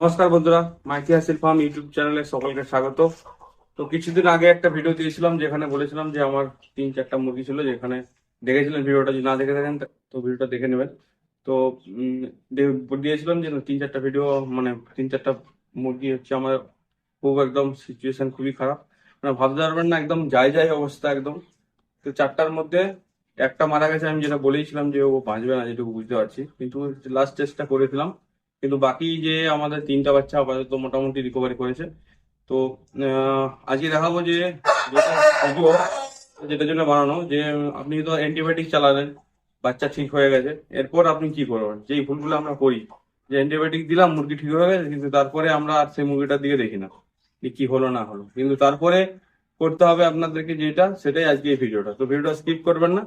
নমস্কার বন্ধুরা মাইকি হাসিল ফার্ম ইউটিউব চ্যানেলে সকলকে স্বাগত। তো কিছুদিন আগে একটা ভিডিও দিয়েছিলাম, যেখানে বলেছিলাম যে আমার তিন, চারটা মুরগি ছিল, যেখানে দেখেছিলেন ভিডিওটা যদি না দেখে থাকেন, তো ভিডিওটা দেখে নেবেন। তো দিয়েছিলাম যে তিন, চারটা ভিডিও মানে তিন, চারটা মুরগি হচ্ছে আমার খুব একদম সিচুয়েশন খুবই খারাপ। মানে ভাবতে পারবেন না, একদম যাই যাই অবস্থা একদম। তো চারটার মধ্যে একটা মারা গেছে, আমি যেটা বলেইছিলাম যে ও বাঁচবে না, যেটুকু বুঝতে পারছি। কিন্তু লাস্ট চেষ্টা করেছিলাম। কিন্তু বাকি যে আমাদের তিনটা বাচ্চা আপাতত মোটামুটি রিকভারি করেছে। তো আজকে দেখাবো যে যেটা যেটার জন্য বানানো, যে আপনি তো অ্যান্টিবায়োটিক চালালেন, বাচ্চা ঠিক হয়ে গেছে। এরপর আপনি কি করবেন? যেই ভুলগুলো আমরা করি, যে অ্যান্টিবায়োটিক দিলাম, মুরগি ঠিক হয়ে গেছে, কিন্তু তারপরে আমরা আর সেই মুরগিটার দিকে দেখি না যে কি হলো, না হলো। কিন্তু তারপরে করতে হবে আপনাদেরকে যেটা, সেটাই আজকে এই ভিডিওটা তো ভিডিওটা স্কিপ করবেন না।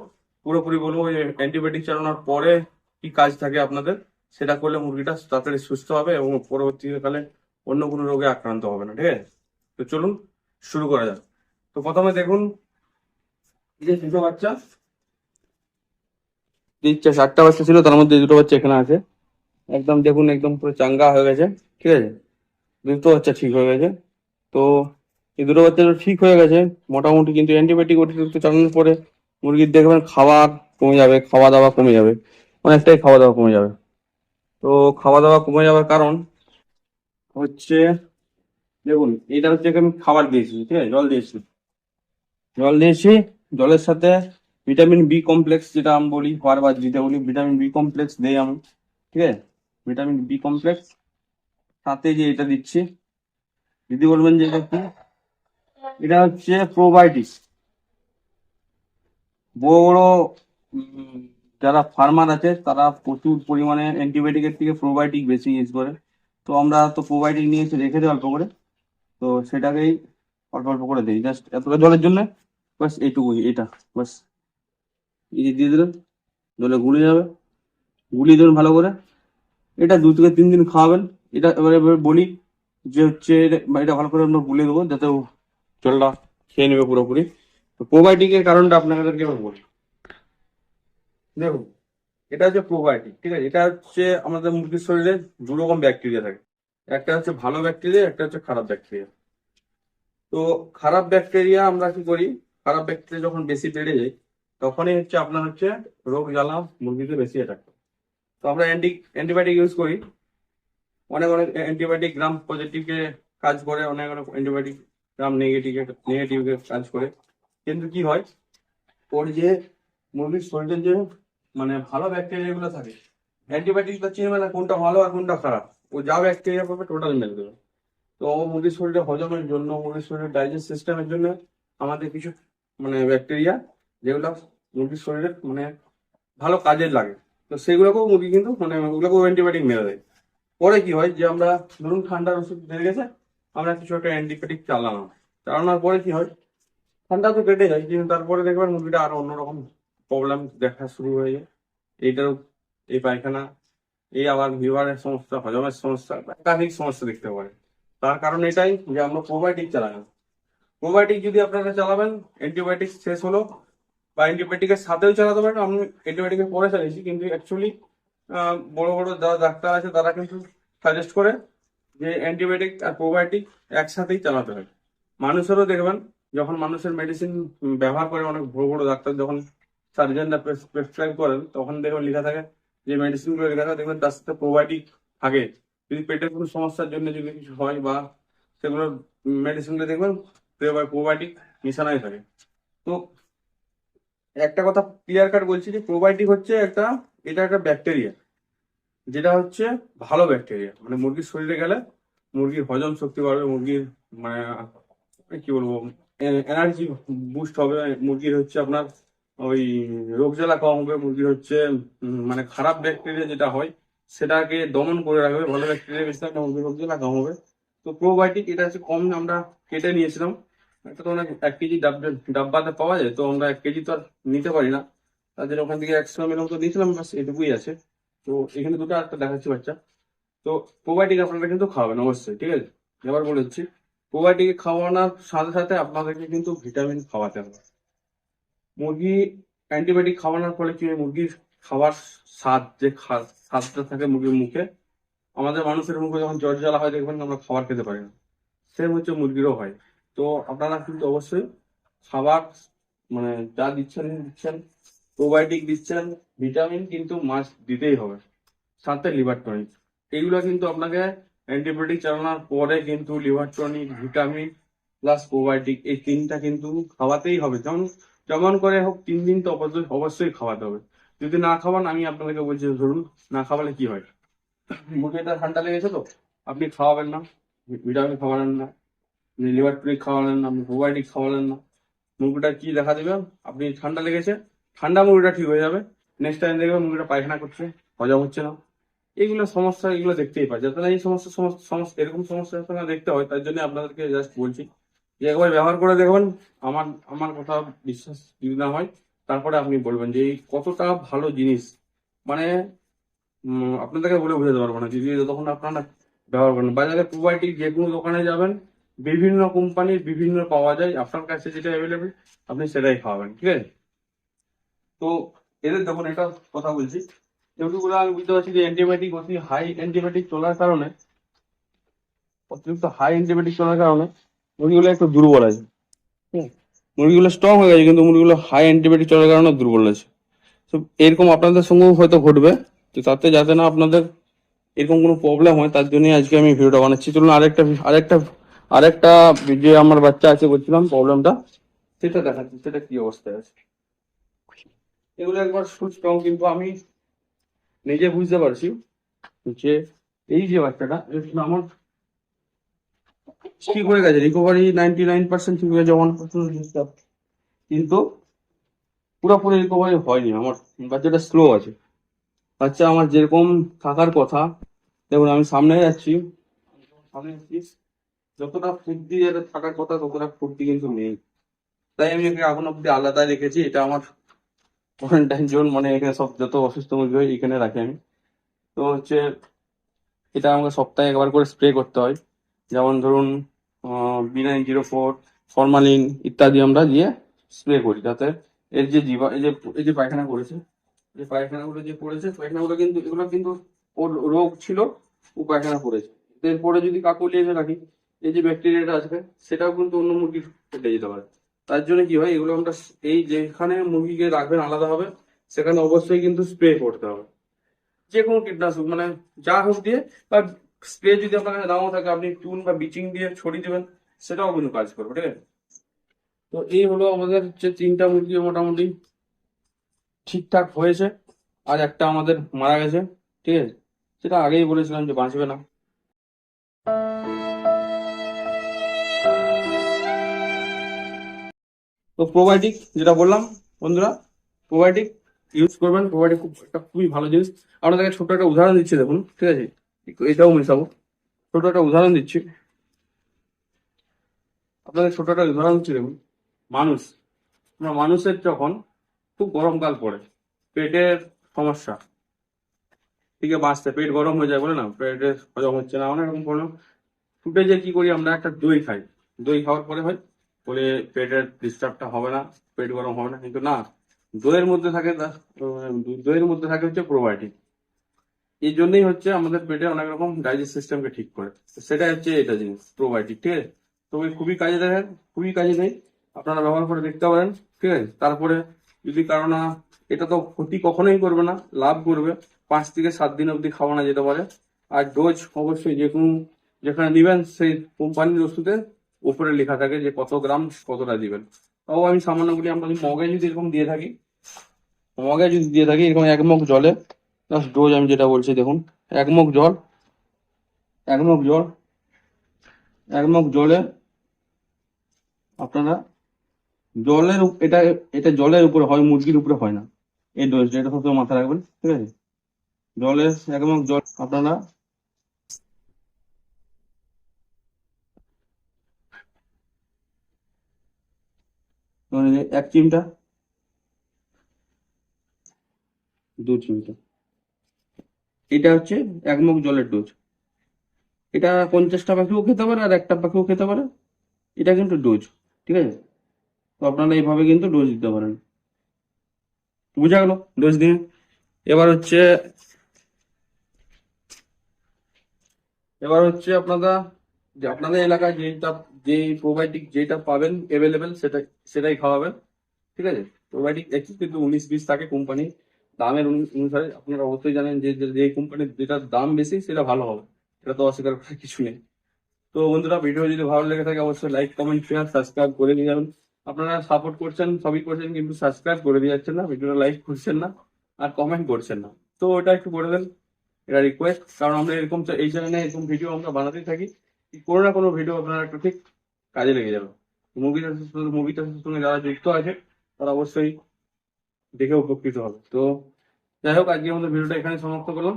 পুরোপুরি বলব অ্যান্টিবায়োটিক চালানোর পরে কি কাজ থাকে আপনাদের? সেটা করলে মুরগিটা তাড়াতাড়ি সুস্থ হবে এবং পরবর্তীকালে অন্য কোনো রোগে আক্রান্ত হবে না, ঠিক আছে? তো চলুন শুরু করা যাক। তো প্রথমে দেখুন যে দুটো বাচ্চা চা- চারটা বাচ্চা ছিল, তার মধ্যে দুটো বাচ্চা এখানে আছে। একদম দেখুন, একদম পুরো চাঙ্গা হয়ে গেছে, ঠিক আছে? দুটো বাচ্চা ঠিক হয়ে গেছে। তো এই দুটো বাচ্চা ঠিক হয়ে গেছে, মোটামুটি কিন্তু অ্যান্টিবায়োটিক অতিরিক্ত চালানোর পরে মুরগির দেখবেন খাবার কমে যাবে, খাওয়া দাওয়া কমে যাবে, অনেকটাই খাওয়া দাওয়া কমে যাবে। তো খাওয়া দাওয়া কমে যাওয়ার কারণ হচ্ছে, দেখুন এটা হচ্ছে আমি খাবার দিয়েছি, ঠিক আছে? জল দিয়েছি। জল দিয়েছি, জলের সাথে ভিটামিন বি কমপ্লেক্স যেটা আমি বলি, বারবার দিতে বলি, ভিটামিন বি কমপ্লেক্স দেই আমি, ঠিক আছে? ভিটামিন বি কমপ্লেক্স সাথে যে এটা দিচ্ছি, দিদি বলবেন যে এটা কি? এটা হচ্ছে প্রোবায়োটিক্স বড় যারা ফার্মার আছে, তারা প্রচুর পরিমাণে অ্যান্টিবায়োটিকের থেকে প্রোবায়োটিক বেশি ইউজ করে। তো আমরা তো প্রোবায়োটিক নিয়ে এসে রেখে দিই অল্প করে। তো সেটাকেই অল্প অল্প করে দিই। জাস্ট এতটা জলের জন্য বাস এইটুকুই, এটা বাস এই যে দিয়ে দিলেন জলে গুলে যাবে। গুলিয়ে দেবেন ভালো করে। এটা দু থেকে তিন দিন খাওয়াবেন। এটা এবারে বলি যে হচ্ছে এটা- ভালো করে আমরা গুলে দেবো, যাতে জলটা খেয়ে নেবে পুরোপুরি। তো প্রোবায়োটিকের কারণটা আপনাদেরকে বলি। দেখুন, এটা হচ্ছে প্রোবায়োটিক ঠিক আছে? এটা হচ্ছে আমাদের মুরগির শরীরে দু রকম ব্যাকটেরিয়া থাকে। একটা হচ্ছে ভালো ব্যাকটেরিয়া একটা হচ্ছে খারাপ ব্যাকটেরিয়া তো খারাপ ব্যাকটেরিয়া আমরা কি করি? খারাপ ব্যাকটেরিয়া যখন বেশি বেড়ে যায়, তখনই হচ্ছে আপনার হচ্ছে রোগ জ্বালা মুরগিতে বেশি অ্যাটাক তো আমরা অ্যান্টি অ্যান্টিবায়োটিক ইউজ করি। অনেক অনেক অ্যান্টিবায়োটিক গ্রাম পজিটিভকে কাজ করে, অনেক অনেক অ্যান্টিবায়োটিক গ্রাম নেগেটিভে নেগেটিভকে কাজ করে। কিন্তু কি হয়? ওর যে মুরগির শরীরে যে মানে ভালো ব্যাকটেরিয়া গুলো থাকে অ্যান্টিবায়োটিক চিনবে না কোনটা ভালো আর কোনটা খারাপ। ও যা ব্যাকটেরিয়া পাবে টোটাল মেরে দেবে। তো মুরগির শরীরে হজমের জন্য, মুরগির শরীরের ডাইজেস্ট সিস্টেমের জন্য আমাদের কিছু মানে ব্যাকটেরিয়া যেগুলো মুরগির শরীরে মানে ভালো কাজে লাগে। তো সেগুলোকেও মুরগি কিন্তু মানে ওগুলোকেও অ্যান্টিবায়োটিক মেরে দেয়। পরে কি হয় যে আমরা ধরুন ঠান্ডার ওষুধ বেড়ে গেছে, আমরা কিছু একটা অ্যান্টিবায়োটিক চালানো চালানোর পরে কি হয়, ঠান্ডা তো কেটে যায়, কিন্তু তারপরে দেখবেন মুরগিটা আরও অন্যরকম প্রবলেম দেখা শুরু হয়ে যায়। এইটারও এই পায়খানা, এই আবার লিভারের সমস্যা, হজমের সমস্যা, একাধিক সমস্যা দেখতে পারে তার কারণ এটাই যে আমরা প্রোবায়োটিক চালাই না। প্রোবায়োটিক যদি আপনারা চালাবেন অ্যান্টিবায়োটিক শেষ হলো, বা অ্যান্টিবায়োটিকের সাথেও চালাতে পারেন, আমি অ্যান্টিবায়োটিকের পরে চালিয়েছি, কিন্তু অ্যাকচুয়ালি বড় বড় যারা ডাক্তার আছে, তারা কিন্তু সাজেস্ট করে যে অ্যান্টিবায়োটিক আর প্রোবায়োটিক একসাথেই চালাতে হয়। মানুষেরও দেখবেন, যখন মানুষের মেডিসিন ব্যবহার করে, অনেক বড় বড় ডাক্তার যখন সার্জনরা প্রেসক্রাইব করেন, তখন দেখবেন লেখা থাকে যে মেডিসিনগুলো লেখা থাকে, দেখবেন তার সাথে প্রোবায়োটিক থাকে। যদি পেটের কোনো সমস্যার জন্য যদি কিছু হয় বা সেগুলো মেডিসিনগুলো দেখবেন প্রোবায়োটিক মিশানোই থাকে। তো একটা কথা ক্লিয়ার কাট বলছি যে প্রোবায়োটিক হচ্ছে একটা, এটা একটা ব্যাকটেরিয়া যেটা হচ্ছে ভালো ব্যাকটেরিয়া মানে মুরগির শরীরে গেলে মুরগির হজম শক্তি বাড়বে, মুরগির মানে কি বলব এনার্জি বুস্ট হবে, মুরগির হচ্ছে আপনার ওই রোগ জ্বালা কম হবে, মুরগির হচ্ছে মানে খারাপ ব্যাকটেরিয়া যেটা হয়, সেটাকে দমন করে রাখবে ভালো ব্যাকটেরিয়া বেশি থাকলে মুরগির রোগ জ্বালা কম হবে। তো প্রোবায়োটিক এটা হচ্ছে কম আমরা কেটে নিয়েছিলাম, এটা তো অনেক এক কেজি ডাব্বা ডাব্বাতে পাওয়া যায়, তো আমরা এক কেজি তো আর নিতে পারি না। তাদের ওখান থেকে একশো এম মতো নিয়েছিলাম বাস এটুকুই আছে। তো এখানে দুটো একটা দেখাচ্ছি বাচ্চা। তো প্রোবায়োটিক আপনারা কিন্তু খাওয়াবেন, অবশ্যই, ঠিক আছে? এবার বলে দিচ্ছি প্রোবায়োটিক খাওয়ানোর সাথে সাথে আপনাদেরকে কিন্তু ভিটামিন খাওয়াতে হবে। মুরগি অ্যান্টিবায়োটিক খাওয়ানোর ফলে কি মুরগির খাবার স্বাদ যে স্বাদটা থাকে মুরগির মুখে, আমাদের মানুষের মুখে যখন জ্বর জ্বালা হয়, দেখবেন আমরা খাবার খেতে পারি না। সেম হচ্ছে মুরগিরও হয়। তো আপনারা কিন্তু অবশ্যই খাবার মানে যা দিচ্ছেন দিচ্ছেন প্রোবায়োটিক দিচ্ছেন ভিটামিন কিন্তু মাছ দিতেই হবে। সাথে লিভার টনিক এইগুলো কিন্তু আপনাকে অ্যান্টিবায়োটিক চালানোর পরে কিন্তু liver tonic vitamin plus probiotic এই তিনটা কিন্তু খাওয়াতেই হবে। যেমন যেমন করে হোক তিন দিন তো অবশ্যই খাওয়াতে হবে। যদি না খাওয়ান, আমি আপনাদেরকে বলছি, ধরুন না খাওয়ালে কি হয়? মুরগিটা ঠান্ডা লেগেছে তো, আপনি খাওয়াবেন না। ভিটামিন খাওয়ালেন না লিভার টনিক খাওয়ালেন না প্রোবায়োটিক খাওয়ালেন না। মুরগিটার কি দেখা দেবে? আপনি ঠান্ডা লেগেছে, ঠান্ডা মুরগিটা ঠিক হয়ে যাবে। নেক্সট টাইম দেখবেন মুরগিটা পায়খানা করছে, হজম হচ্ছে না। এইগুলো সমস্যা এগুলো দেখতেই পাই যাতে না এই সমস্ত সমস্যা এরকম সমস্যা যাতে না দেখতে হয়, তার জন্য আপনাদেরকে জাস্ট বলছি একবার ব্যবহার করে দেখবেন, আমার আমার কথা বিশ্বাস যদি না হয়, তারপরে আপনি বলবেন যে এই কতটা ভালো জিনিস। মানে আপনাদেরকে বলে বোঝাতে পারব না, যদি যতক্ষণ আপনারা ব্যবহার করেন। বাজারে প্রোবায়োটিক যে কোনো দোকানে যাবেন, বিভিন্ন কোম্পানির বিভিন্ন পাওয়া যায়, আপনার কাছে যেটা অ্যাভেলেবেল আপনি সেটাই খাওয়াবেন ঠিক আছে? তো, এদের দেখুন এটা কথা বলছি। যেটুকুলো আমি বুঝতে পারছি যে অ্যান্টিবায়োটিক অতি হাই অ্যান্টিবায়োটিক চলার কারণে, অতিরিক্ত হাই অ্যান্টিবায়োটিক চলার কারণে মুরগিগুলো একটু দুর্বল আছে। মুরগিগুলো স্ট্রং হয়ে গেছে, কিন্তু মুরগিগুলো হাই অ্যান্টিবায়োটিক চলার কারণে দুর্বল আছে। তো এরকম আপনাদের সঙ্গেও হয়তো ঘটবে, তো তাতে যাতে না আপনাদের এরকম কোনো প্রবলেম হয়, তার জন্য আজকে আমি ভিডিওটা বানাচ্ছি। চলুন আরেকটা আরেকটা আরেকটা যে আমার বাচ্চা আছে, বলছিলাম প্রবলেমটা সেটা দেখাচ্ছি, সেটা কি অবস্থায় আছে। এগুলো একবার ফুল স্ট্রং কিন্তু আমি নিজে বুঝতে পারছি যে এই যে বাচ্চাটা আমার ঠিক হয়ে গেছে। রিকভারি নাইনটি নাইন পার্সেন্ট ঠিক হয়ে গেছে ওয়ান কিন্তু পুরোপুরি রিকভারি হয়নি। আমার বাচ্চাটা স্লো আছে। বাচ্চা আমার যেরকম থাকার কথা, দেখুন আমি সামনে যাচ্ছি। সামনে যাচ্ছি। যতটা ফুর্তি এর থাকার কথা, ততটা ফুর্তি কিন্তু নেই। তাই আমি একে এখন অব্দি আলাদা রেখেছি। এটা আমার কোয়ারেন্টাইন জোন মানে এখানে সব যত অসুস্থ মুরগি হয়, এখানে রাখি আমি। তো হচ্ছে, এটা আমাকে সপ্তাহে একবার করে স্প্রে করতে হয়। যেমন ধরুন বিনাইন জিরো ফোর ফরমালিন ইত্যাদি আমরা দিয়ে স্প্রে করি। যাতে এর যে জীবা, এই যে এই যে পায়খানা করেছে যে পায়খানাগুলো যে করেছে, পায়খানাগুলো কিন্তু, এগুলো কিন্তু ওর রোগ ছিল, ও পায়খানা করেছে। এরপরে যদি কাকুলিয়ে রাখি, এই যে ব্যাকটেরিয়াটা আসবে, সেটাও কিন্তু অন্য মুরগির কেটে যেতে পারে। তার জন্য কি হয়, এগুলো আমরা এই যেখানে মুরগিকে রাখবেন আলাদা হবে সেখানে অবশ্যই কিন্তু স্প্রে করতে হবে। যে কোনো কীটনাশক মানে যা হোক দিয়ে বা স্প্রে যদি আপনার কাছে নাও থাকে, আপনি চুন বা বিচিং দিয়ে ছড়িয়ে দেবেন, সেটাও কিন্তু কাজ করবে, ঠিক আছে? তো এই হলো আমাদের যে তিনটা মুরগি মোটামুটি ঠিকঠাক হয়েছে, আর একটা আমাদের মারা গেছে, ঠিক আছে? সেটা আগেই বলেছিলাম যে বাঁচবে না। তো প্রোবায়োটিক যেটা বললাম, বন্ধুরা প্রোবায়োটিক ইউজ করবেন প্রোবায়োটিক খুব একটা খুবই ভালো জিনিস। আপনাদেরকে ছোট্ট একটা উদাহরণ দিচ্ছি, দেখুন, ঠিক আছে? এটাও মেশাবো ছোট একটা উদাহরণ দিচ্ছি। আপনাদের ছোট একটা উদাহরণ দিচ্ছি দেখুন, মানুষ। আমরা মানুষের যখন খুব গরমকাল পড়ে, পেটের সমস্যা। থেকে বাঁচতে, পেট গরম হয়ে যায় বলে না পেটের হজম হচ্ছে না, অনেক রকম প্রবলেম ফুটে যে কি করি আমরা? একটা দই খাই। দই খাওয়ার পরে হয়, বলে পেটের ডিস্টার্বটা হবে না, পেট গরম হবে না। কিন্তু না, দইয়ের মধ্যে থাকে তা- দইয়ের মধ্যে থাকে হচ্ছে প্রোবায়োটিক এই জন্যই হচ্ছে আমাদের পেটে অনেক রকম ডাইজেস্ট সিস্টেমকে ঠিক করে। তো সেটা হচ্ছে এটা জিনিস প্রোবায়োটিক ঠিক আছে? তো ওই খুবই কাজে দেয় খুবই কাজে দেয়। আপনারা ব্যবহার করে দেখতে পারেন, ঠিক আছে? তারপরে যদি কারও না, এটা তো ক্ষতি কখনোই করবে না, লাভ করবে। পাঁচ থেকে সাত দিন অবধি খাওয়ানো যেতে পারে। আর ডোজ অবশ্যই যে কোনো, যেখানে দিবেন সেই কোম্পানির ওষুধে উপরে লেখা থাকে যে কত গ্রাম কতটা দিবেন। তাও আমি সামান্য বলি, আমরা মগে যদি এরকম দিয়ে থাকি মগে যদি দিয়ে থাকি, এরকম এক মগ জলে জাস্ট ডোজ আমি যেটা বলছি, দেখুন, এক মগ জল, এক মগ জল, এক মগ জলে আপনারা জলের এটা এটা জলের উপরে হয়, মুরগির উপরে হয় না। এই ডোজটা এটা সবসময় মাথায় রাখবেন, ঠিক আছে? জলের এক মগ জল, আপনারা এক চিমটা, দু চিমটা। এটা হচ্ছে এক মগ জলের ডোজ। এটা পঞ্চাশটা পাখিও খেতে পারে আর একটা পাখিও খেতে পারে। এটা কিন্তু ডোজ, ঠিক আছে? তো আপনারা এইভাবে কিন্তু ডোজ দিতে পারেন। বুঝা গেল ডোজ দিয়ে? এবার হচ্ছে এবার হচ্ছে আপনারা, যে আপনাদের এলাকায় যেটা, যে প্রোবায়োটিক যেটা পাবেন অ্যাভেলেবেল সেটা, সেটাই খাওয়াবেন, ঠিক আছে? প্রোবায়োটিক একটু কিন্তু উনিশ বিশ থাকে কোম্পানি দামের অনুসারে আপনারা অবশ্যই জানেন যে, যে- কোম্পানির যেটার দাম বেশি সেটা ভালো হবে। সেটা তো অস্বীকার করার কিছু নেই। তো বন্ধুরা ভিডিও যদি ভালো লেগে থাকে, অবশ্যই লাইক কমেন্ট শেয়ার সাবস্ক্রাইব করে দিয়ে যাবেন। আপনারা সাপোর্ট করছেন, সবই করছেন, কিন্তু সাবস্ক্রাইব করে দিয়ে যাচ্ছেন না ভিডিওটা লাইক করছেন না, আর কমেন্ট করছেন না। তো ওটা একটু করে দেন, এটা রিকোয়েস্ট কারণ আমরা এরকম এই চ্যানেলে এরকম ভিডিও আমরা বানাতেই থাকি। কোনো না কোনো ভিডিও আপনারা একটু ঠিক কাজে লেগে যাবে। মুভি মুভি চাষের সঙ্গে যারা যুক্ত আছে, তারা অবশ্যই দেখে উপকৃত হবে। তো যাই হোক আজকে আমাদের ভিডিওটা এখানে সমাপ্ত করলাম।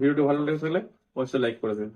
ভিডিওটি ভালো লেগে থাকলে অবশ্যই লাইক করে দেবেন